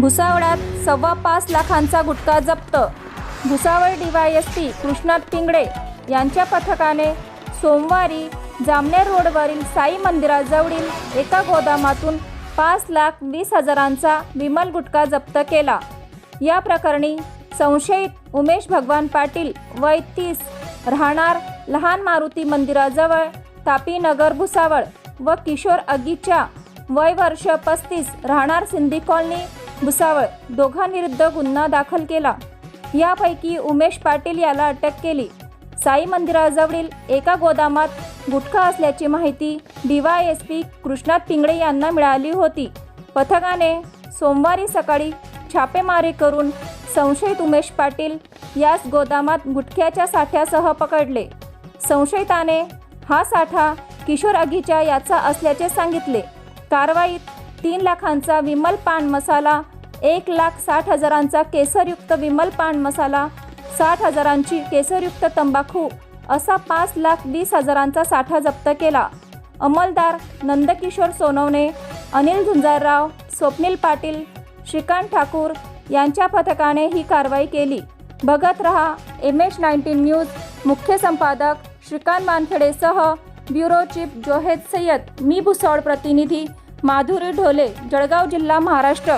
भुसावळात सव्वा पाच लाखांचा गुटखा जप्त. भुसावळ डीवायएसपी कृष्णात पिंगडे यांच्या पथकाने सोमवारी जामनेर रोडवरील साई मंदिराजवळील एका गोदामातून पाच लाख वीस हजारांचा विमल गुटखा जप्त केला. या प्रकरणी संशयित उमेश भगवान पाटील वय तीस राहणार लहान मारुती मंदिराजवळ तापीनगर भुसावळ व किशोर अगीच्या वय वर्ष पस्तीस राहणार सिंधी कॉलनी भुसावळ दोघांविरुद्ध गुन्हा दाखल केला. यापैकी उमेश पाटील याला अटक केली. साई मंदिराजवळील एका गोदामात गुटखा असल्याची माहिती DY S P Krishnat Pingle यांना मिळाली होती. पथकाने सोमवारी सकाळी छापेमारी करून संशयित उमेश पाटील यास गोदामात गुटख्याच्या साठ्यासह पकडले. संशयिताने हा साठा किशोर अगीच्या याचा असल्याचे सांगितले. कारवाईत तीन लाखांचा विमल पान मसाला एक लाख साठ हजारांचा केसरयुक्त विमल पान मसाला साठ हजारांची केसरयुक्त तंबाखू असा पाच लाख वीस हजारांचा साठा जप्त केला. अंमलदार नंदकिशोर सोनवणे अनिल झुंजारराव स्वप्नील पाटील श्रीकांत ठाकूर यांच्या पथकाने ही कारवाई केली. बघत रहा एम एच नाईन्टीन न्यूज. मुख्य संपादक श्रीकांत मानखेडेसह ब्युरो चीफ जोहेद सय्यद. मी भुसावळ प्रतिनिधी माधुरी ढोले जळगाव जिल्हा महाराष्ट्र.